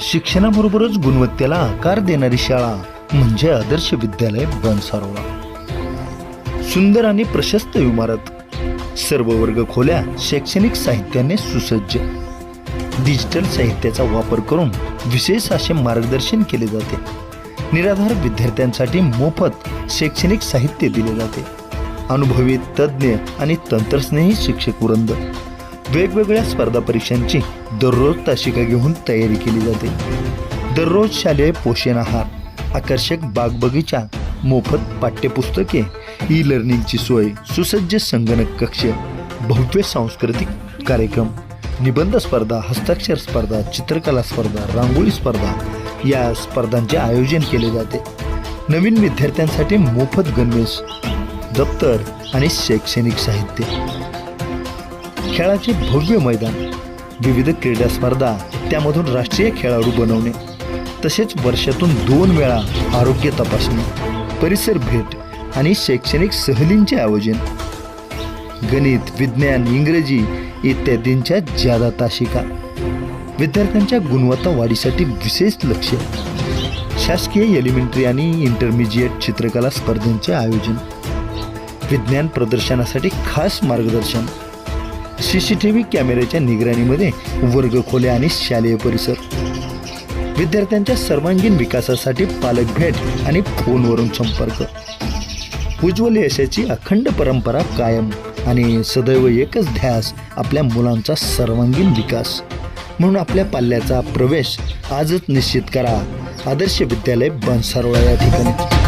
शिक्षणाबरोबरच गुणवत्तेला आकार देणारी शाळा म्हणजे आदर्श विद्यालय बनसारोळा. सुंदर आणि प्रशस्त इमारत. सर्व वर्ग खोल्या शैक्षणिक साहित्याने सुसज्ज. डिजिटल साहित्याचा वापर करून विशेष असे मार्गदर्शन केले जाते. निराधार विद्यार्थ्यांसाठी मोफत शैक्षणिक साहित्य दिले जाते. अनुभवी तज्ज्ञ आणि तंत्रस्नेही शिक्षक वृंद. वेगवेगळ्या स्पर्धा परीक्षांची दररोज तासिका घेऊन तयारी केली जाते. दररोज शालेय पोषण आहार आकर्षक बागबगीचा मोफत पाठ्यपुस्तके ई लर्निंगची सोय सुसज्ज संगणक कक्ष भव्य सांस्कृतिक कार्यक्रम निबंध स्पर्धा हस्ताक्षर स्पर्धा चित्रकला स्पर्धा रांगोळी स्पर्धा या स्पर्धांचे आयोजन केले जाते. नवीन विद्यार्थ्यांसाठी मोफत गणवेश दप्तर आणि शैक्षणिक साहित्य. खेळाचे भव्य मैदान विविध क्रीडा स्पर्धा त्यामधून राष्ट्रीय खेळाडू बनवणे तसेच वर्षातून दोन वेळा आरोग्य तपासणी परिसर भेट आणि शैक्षणिक सहलींचे आयोजन. गणित विज्ञान इंग्रजी इत्यादींच्या ज्यादा तासिका. विद्यार्थ्यांच्या गुणवत्ता वाढीसाठी विशेष लक्ष. शासकीय एलिमेंटरी आणि इंटरमिजिएट चित्रकला स्पर्धांचे आयोजन. विज्ञान प्रदर्शनासाठी खास मार्गदर्शन. सी सी टी व्ही कॅमेऱ्याच्या निगराणीमध्ये वर्गखोल्या आणि शालेय परिसर. विद्यार्थ्यांच्या सर्वांगीण विकासासाठी पालक भेट आणि फोनवरून संपर्क. उज्ज्वल यशाची अखंड परंपरा कायम आणि सदैव एकच ध्यास आपल्या मुलांचा सर्वांगीण विकास. म्हणून आपल्या पाल्याचा प्रवेश आजच निश्चित करा. आदर्श विद्यालय बनसारोळा या ठिकाणी.